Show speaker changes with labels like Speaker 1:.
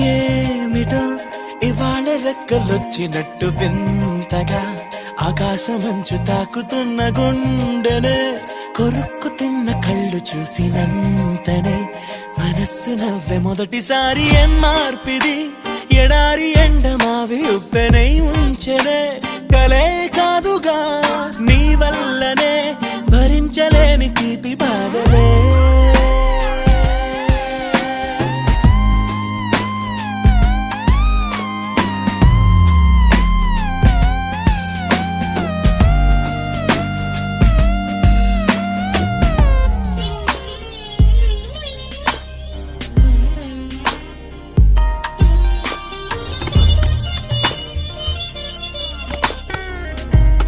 Speaker 1: ఏమిటో ఇవాళ రెక్కలొచ్చినట్టు వింతగా ఆకాశమంచు తాకుతున్న గుండెనే కొరుక్కు తిన్న కళ్ళు చూసినంతనే మనస్సు నవ్వే మొదటిసారి ఏం మార్పిది ఎడారి ఎండ మావి ఉప్పెనై ఉంచెనే. కలే కాదుగా నీ వల్లనే భరించలేని తీపి బాధలే.